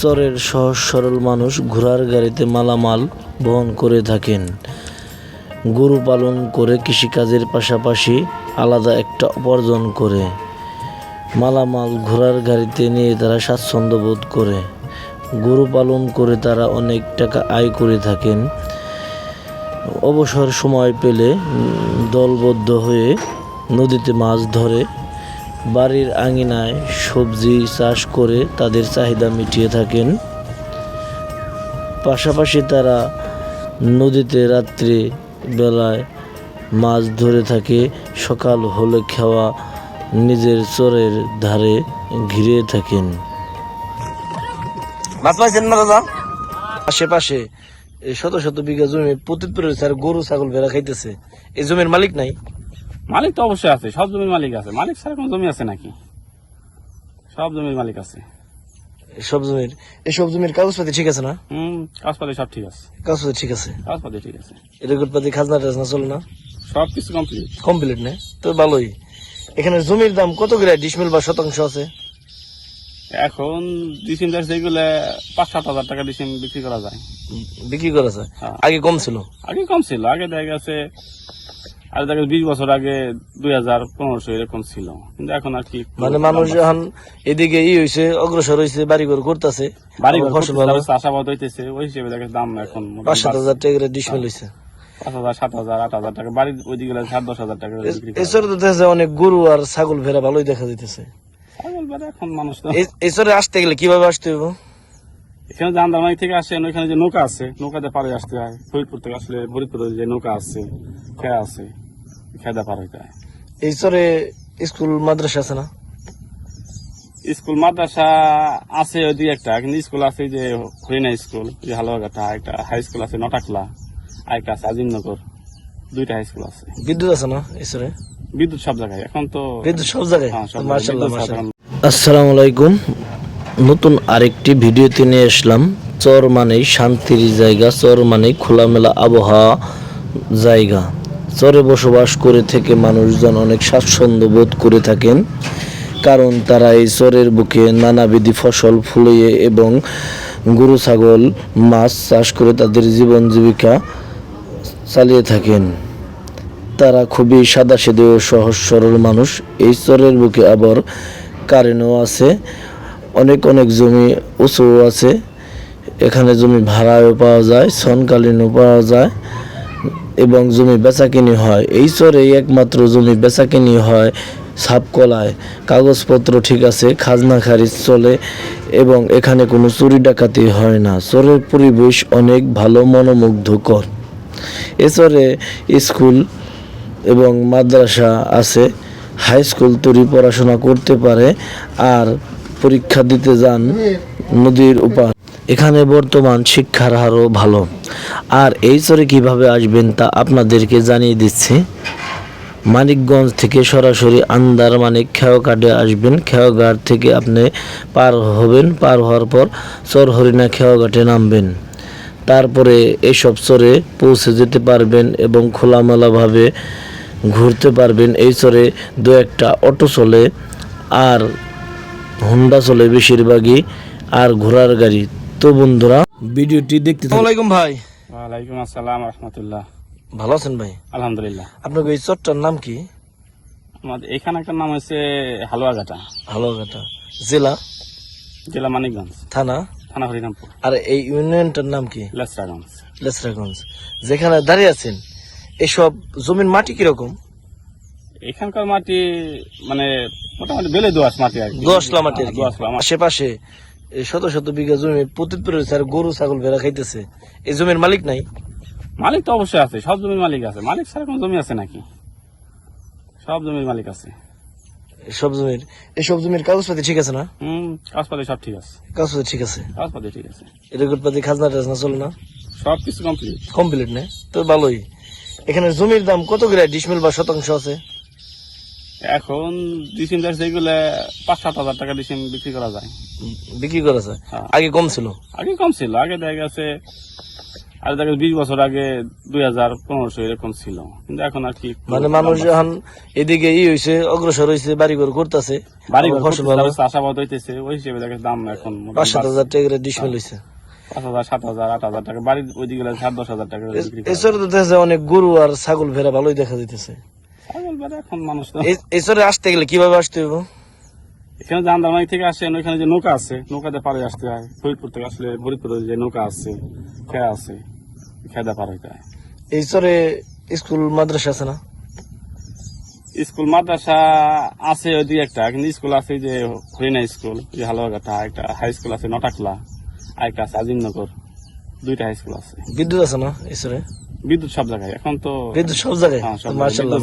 চরের সহজ সরল মানুষ ঘোড়ার গাড়িতে মালামাল বহন করে থাকেন। গরু পালন করে কৃষিকাজের পাশাপাশি আলাদা একটা উপার্জন করে। মালামাল ঘোড়ার গাড়িতে নিয়ে তারা স্বাচ্ছন্দ্য বোধ করে। গরু পালন করে তারা অনেক টাকা আয় করে থাকেন। অবসর সময় পেলে দলবদ্ধ হয়ে নদীতে মাছ ধরে বাড়ির আঙিনায় সবজি চাষ করে তাদের চাহিদা মিটিয়ে থাকেন। পাশাপাশি তারা নদীতে রাত্রি বেলায় মাছ ধরে থাকে সকাল হলে খাওয়া নিজের চরের ধারে ঘিরে থাকেন। মাছ পাইছেন না দাদা? আশেপাশে এই শত শত বিঘা জমি পতিত পড়ে আর গরু ছাগল ভেড়া খাইতেছে। এই জমির মালিক নাই। মালিক তো অবশ্যই আছে সব জমির মালিক আছে। মালিক ছাড়া কোনো জমি আছে নাকি? সব জমির মালিক আছে। সব জমির এসব জমির কাগজপাতি ঠিক আছে না? হুম কাজপাতি সব ঠিক আছে। কাগজপাতি ঠিক আছে। কাজপাতি ঠিক আছে। রেকর্ড পাতি খাজনা টাজনা চলে না? সব কিছু কমপ্লিট কমপ্লিট নেই তো ভালোই। এখানে জমির দাম কত করে? ডিসমিল বা শতাংশ আছে? এখন ডিসিম চাষ যেগুলো পাঁচ সাত হাজার টাকা ডিসিম বিক্রি করা যায়। বিক্রি করা যায়। হ্যাঁ। আগে কম ছিল? আগে কম ছিল। আগে দেখা গেছে আর দেখা বিশ বছর আগে দুই হাজার পনেরোশো এরকম ছিল। কিন্তু এখন আর কি মানে মানুষ এখন এদিকে ই হয়েছে অগ্রসর হয়েছে বাড়ি ঘর করতেছে বাড়ি ফসল চাষাবাদ হইতেছে ওই হিসেবে দেখা দাম এখন পাঁচ সাত হাজার টাকা করে ডিসমিল হয়েছে পাঁচ হাজার সাত হাজার আট হাজার টাকা। যায় অনেক গরু আর ছাগল ভেড়া ভালোই দেখা যাইতেছে। আসতে গেলে কীভাবে আসতে হবে এখানে যে আন্দারমানি থেকে আসেন ওইখানে যে নৌকা আছে নৌকাতে পারে আসতে হয়। ফরিদপুর থেকে আসলে ফরিদপুরে যে নৌকা আছে খেয়া আছে খেদা পার হইতে হয়। এই চরে স্কুল মাদ্রাসা আছে না? স্কুল মাদ্রাসা আছে ওই দুই একটা কিন্তু স্কুল আছে যে হরিণা স্কুল যে হালুয়াঘাটা একটা হাই স্কুল আছে নটাকলা আর একটা আছে আজিমনগর দুইটা হাই স্কুল আছে। বিদ্যুৎ আছে না এই বিদ্যুৎ সব জায়গায় এখন তো বিদ্যুৎ সব জায়গায়? হ্যাঁ, মার্শাল্লাহ আসসালামু আলাইকুম। নতুন আরেকটি ভিডিওতে নিয়ে আসলাম। চর মানেই শান্তির জায়গা, চর মানেই খোলামেলা আবহাওয়া জায়গা। চরে বসবাস করে থেকে মানুষজন অনেক স্বাচ্ছন্দ্য বোধ করে থাকেন, কারণ তারা এই চরের বুকে নানাবিধি ফসল ফুলিয়ে এবং গরু, ছাগল, মাছ চাষ করে তাদের জীবন জীবিকা চালিয়ে থাকেন। তারা খুবই সাদা সেদে ও সহজ সরল মানুষ। এই চরের বুকে আবার কারেন্টও আছে। অনেক অনেক জমি উঁচু আছে। এখানে জমি ভাড়ায়ও পাওয়া যায়, সনকালীনও পাওয়া যায় এবং জমি বেচাকিনি হয়। এই চরে একমাত্র জমি বেচাকিনি হয় সাপকলায়। কাগজপত্র ঠিক আছে, খাজনা খারিজ চলে এবং এখানে কোনো চুরি ডাকাতি হয় না। চরের পরিবেশ অনেক ভালো, মনোমুগ্ধকর। এছাড়ে স্কুল এবং মাদ্রাসা আছে। হাই স্কুল তৈরি পড়াশোনা করতে পারে আর পরীক্ষা দিতে যান নদীর উপার এখানে বর্তমান শিক্ষার হারও ভালো। আর এই চরে কীভাবে আসবেন তা আপনাদেরকে জানিয়ে দিচ্ছি। মানিকগঞ্জ থেকে সরাসরি আন্দার মানিক খেয়াঘাটে আসবেন। খেয়াঘাট থেকে আপনি পার হবেন। পার হওয়ার পর চর হরিণা খেয়াঘাটে নামবেন। তারপরে এসব চরে পৌঁছে যেতে পারবেন এবং খোলামেলাভাবে ঘুরতে পারবেন। এই চরে দু একটা অটো চলে। আর হোন্ডা চলে বেশিরভাগই আর ঘোড়ার গাড়ি। তো বন্ধুরা ভিডিওটি দেখতে আসসালামাইকুম ভাই। ওয়ালাইকুম আসসালাম রহমতুল্লাহ। ভালো আছেন ভাই? আলহামদুলিল্লাহ। আপনার এই চরটার নাম কি? আমাদের এখানে একটা নাম হচ্ছে হালুয়াঘাটা। হালুয়াঘাটা। জেলা? জেলা মানিকগঞ্জ। থানা? থানা হরিরামপুর। আর এই ইউনিয়নটার নাম কি? লেসরাগঞ্জ। লেসরাগঞ্জ। যেখানে দাঁড়িয়ে আছেন এসব জমির মাটি কীরকম? এখানকার মাটি মানে মোটামুটি বেলে দোয়াশ মাটি আর দোয়াশলা মাটি আর কি। দোয়াশলা আশেপাশে শত শত বিঘা জমি পতিত পড়ে রয়েছে আর গরু ছাগল ভেড়া খাইতেছে। এই জমির মালিক নাই? মালিক তো অবশ্যই আছে সব জমির মালিক আছে। মালিক ছাড়া কোনো জমি আছে নাকি? সব জমির মালিক আছে। সব জমির এসব জমির কাগজপাতি ঠিক আছে না? হুম কাজপাতি সব ঠিক আছে। কাগজপাতি ঠিক আছে। কাজপাতি ঠিক আছে। রেকর্ড পাতি খাজনা টাজনা চলে না? সব কিছু কমপ্লিট কমপ্লিট নেই তো ভালোই। এখানে জমির দাম কত করে? ডিসমিল বা শতাংশ আছে? এখন ডিসিম চাষ যেগুলো পাঁচ সাত হাজার টাকা ডিসিম বিক্রি করা যায়। বিক্রি করা যায় হ্যাঁ। আগে কম ছিল? আগে কম ছিল। আগে দেখা গেছে আর দেখে বিশ বছর আগে দুই হাজার পনেরোশো এরকম ছিল। কিন্তু এখন আর কি মানে মানুষ এখন এদিকে ই হয়েছে অগ্রসর হয়েছে বাড়ি ঘর করতেছে বাড়ি ঘর ফসল চাষাবাদ হইতেছে ওই হিসেবে দেখে দাম এখন পাঁচ সাত হাজার টাকা ডিসমেল হয়েছে পাঁচ হাজার সাত হাজার আট হাজার টাকা। বাড়ির ওইদিকে সাত দশ হাজার টাকা এছাড়া তো দেখা যায় অনেক গরু আর ছাগল ভেড়া ভালোই দেখা যাইতেছে। বেড়া এখন মানুষ তো এছাড়া আসতে গেলে কীভাবে আসতে হবে এখানে যে থেকে আসেন ওইখানে যে নৌকা আছে নৌকাতে পারে আসতে হয়। ফরিদপুর থেকে আসলে ফরিদপুরে যে নৌকা আছে খেয়া আছে খেদা পার হইতে হয়। এই চরে স্কুল মাদ্রাসা আছে না? স্কুল মাদ্রাসা আছে ওই দুই একটা কিন্তু স্কুল আছে যে হরিণা স্কুল যে হালুয়াঘাটা একটা হাই স্কুল আছে নটাকলা আরেকটা আছে আজিমনগর দুইটা হাই স্কুল আছে। বিদ্যুৎ আছে না এই চরে বিদ্যুৎ সব জায়গায় এখন তো বিদ্যুৎ সব জায়গায়? হ্যাঁ, সব জায়গায় মার্শাল্লাহ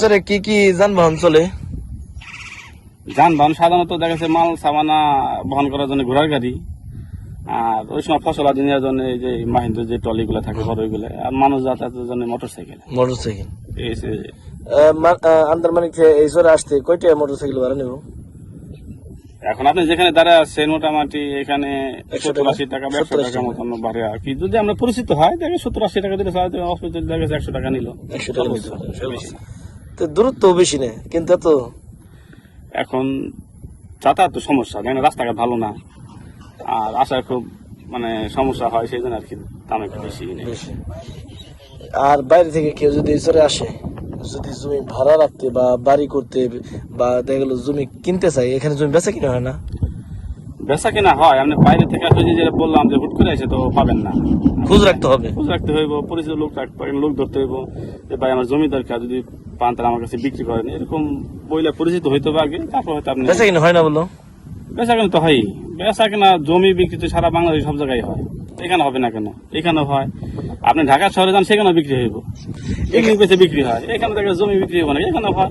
চরে কি কি যানবাহন চলে? যানবাহন সাধারণত দেখা যাচ্ছে মাল সামানা বহন করার জন্য ঘোড়ার গাড়ি। আর ওই সময় ফসল আদি নেওয়ার জন্য এই যে মাহিন্দ্র যে ট্রলি গুলো থাকে বড় ওইগুলো। আর মানুষ যাতায়াতের জন্য মোটরসাইকেল মোটরসাইকেল আন্দারমানিক থেকে এই চরে আসতে কয়টা মোটরসাইকেল ভাড়া নেব? এখন আপনি যেখানে দাঁড়ায় আছেন মোটামুটি এখানে 100 সত্তর আশি টাকা 70 একশো টাকা। মতন বাড়ে আর কি। যদি আমরা পরিচিত হয় দেখে সত্তর আশি টাকা দিলে হসপিটাল দেখে একশো টাকা নিল। একশো টাকা। তো দূরত্ব বেশি নেই কিন্তু এত এখন যাতায়াত সমস্যা কেন রাস্তাঘাট ভালো না। আর আসায় খুব মানে সমস্যা হয় সেই জন্য আর কি দাম একটু বেশি নেই। আর বাইরে থেকে কেউ যদি আসে যদি জমি ভাড়া রাখতে বা বাড়ি করতে বা দেখা গেলো জমি কিনতে চাই এখানে জমি বেচা কিনা হয় না? বেচা কেনা হয় আপনি বাইরে থেকে আসলে যেটা বললাম যে হুট করে এসে তো পাবেন না। খোঁজ রাখতে হবে। খোঁজ রাখতে হইব পরিচিত লোক রাখতে পারেন লোক ধরতে হইব যে ভাই আমার জমি দরকার যদি পান তাহলে আমার কাছে বিক্রি করেন। এরকম বইলে পরিচিত হইতে হবে আগে তারপর হয়তো আপনি বেচা কিনা হয় না বলল বেচা কেনা তো হয় বেচা কেনা জমি বিক্রি তো সারা বাংলাদেশ সব জায়গায় হয়। এখানে হবে না কেন? এখানেও হয়। আপনি ঢাকা শহরে যান সেখানে বিক্রি হইব। এখানে বেশি বিক্রি হয়। এখানে দেখে জমি বিক্রি হবে না এখানে হয়।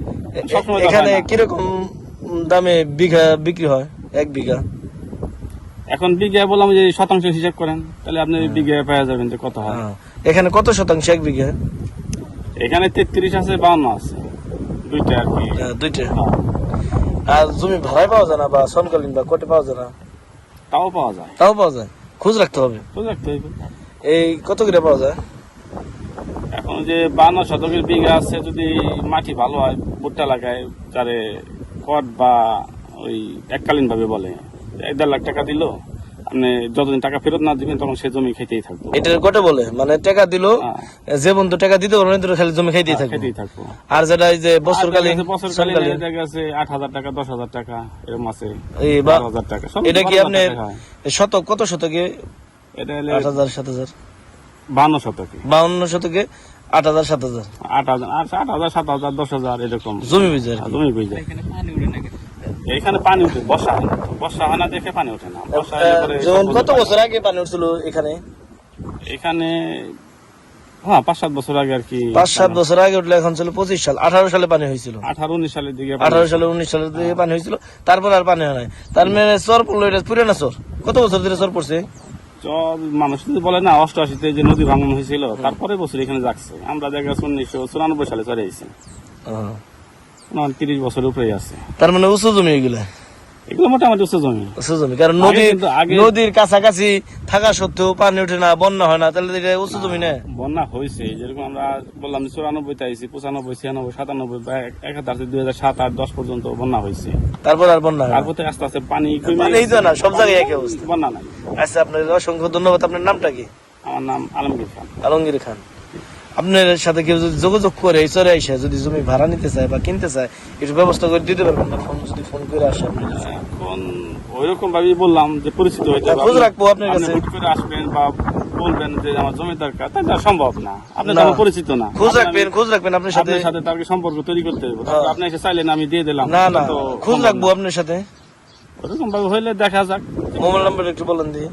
সবসময় এখানে। কীরকম দামে বিঘা বিক্রি হয় এক বিঘা? এখন বিঘা বললাম যে শতাংশ হিসাব করেন তাহলে আপনি বিঘা পেয়ে যাবেন যে কত হয়। হ্যাঁ। এখানে কত শতাংশ এক বিঘা? এখানে তেত্রিশ আছে বাউন্ন আছে। দুইটা আর কি। হ্যাঁ, দুইটা। হ্যাঁ, আর জমি ভাড়ায় পাওয়া যায় না বা সমকালীন বা কোটে পাওয়া যায় না? তাও পাওয়া যায়। তাও পাওয়া যায়। খোঁজ রাখতে হবে। বুঝতে রাখতে হইবে। এই কত করে পাওয়া যায়? এখন যে বান্ন শতকের বিঘা আছে যদি মাটি ভালো হয় ভুট্টা লাগায় যারে কট বা ওই এককালীন ভাবে বলে এক দেড় লাখ টাকা দিল আপনি যতদিন টাকা ফেরত না দিবেন তখন সে জমি খেতেই থাকব। কটে বলে? মানে টাকা দিল হ্যাঁ। যে বন্ধু টাকা দিতে পারবে না কিন্তু খালি জমি খাইতেই থাকবে। থাকব। আর যেটা এই যে বছরকালীন বছরকালীন দেখা গেছে আট হাজার টাকা দশ হাজার টাকা এরকম আছে। এই বারো হাজার টাকা এটা কি হয়। শতক কত শতকে এটা হলে আট হাজার সাত হাজার। বান্ন শতকে। বাউন্ন শতকে আট হাজার সাত হাজার। আট হাজার আট আট হাজার সাত হাজার দশ হাজার এরকম। জমি বুঝে জমি বুঝে এখানে পানি উঠে বর্ষা হয় না বর্ষা হয় না দেখে পানি ওঠে না। বর্ষা হলে পরে আহ, যেমন সব কত বছর আগে পানি উঠছিল এখানে। এখানে হ্যাঁ পাঁচ সাত বছর আগে আর কি পাঁচ সাত বছর আগে উঠলে এখন ছিল পঁচিশ সাল। আঠারো সালে পানি হয়েছিল। আঠারো উনিশ সালের দিকে আঠারো সালে উনিশ সালের দিকে পানি হয়েছিল। তারপর আর পানি হয় নাই। তার মানে চর পড়ল এটা পুরানা চর। কত বছর ধরে চর পড়ছে? চল মানুষ যদি বলে না অষ্টআশিতে যে নদী ভাঙন হয়েছিল তারপরে বছর এখানে যাচ্ছে। আমরা দেখা গেছে উনিশশো চুরানব্বই সালে চলে এসেছি তিরিশ বছর উপরে আছে। তার মানে উঁচু জমি এগুলা? এগুলো মোটামুটি উচ্চ জমি। উঁচু জমি কারণ নদীর নদীর কাছাকাছি থাকা সত্ত্বেও পানি ওঠে না বন্যা হয় না তাহলে এটা উঁচু জমি না? বন্যা হয়েছে যেরকম আমরা বললাম চুরানব্বই আইসি পঁচানব্বই ছিয়ানব্বই সাতানব্বই বা এক হাজার দুই হাজার সাত আট দশ পর্যন্ত বন্যা হয়েছে। তারপর আর বন্যা না। তারপর থেকে আস্তে আস্তে পানি এই তো না, সব জায়গায় একই অবস্থা। বন্যা নাই। আচ্ছা আপনার অসংখ্য ধন্যবাদ। আপনার নামটা কি? আমার নাম আলমগীর খান। আলমগীর খান। আপনার সাথে কেউ যদি যোগাযোগ করে এই চরে আইসা যদি জমি ভাড়া নিতে চায় বা কিনতে চায় একটু ব্যবস্থা করে দিতে পারবেন না। ফোন যদি ফোন করে আসে আপনার কাছে। এখন ওইরকম ভাবেই বললাম যে পরিচিত। হ্যাঁ, খোঁজ রাখব আপনার আপনি কাছে। হুট করে আসবেন বা বলবেন যে আমার জমি দরকার তাই সম্ভব না। আপনি তো পরিচিত না। খোঁজ রাখবেন খোঁজ রাখবেন আপনার সাথে। সাথে তার সম্পর্ক তৈরি করতে হবে তারপর হ্যাঁ। আপনি এসে চাইলেন আমি দিয়ে দিলাম। না না। খোঁজ রাখব আপনার সাথে। ওরকম ভাবে হইলে দেখা যাক। মোবাইল নাম্বার একটু বলেন দিয়ে।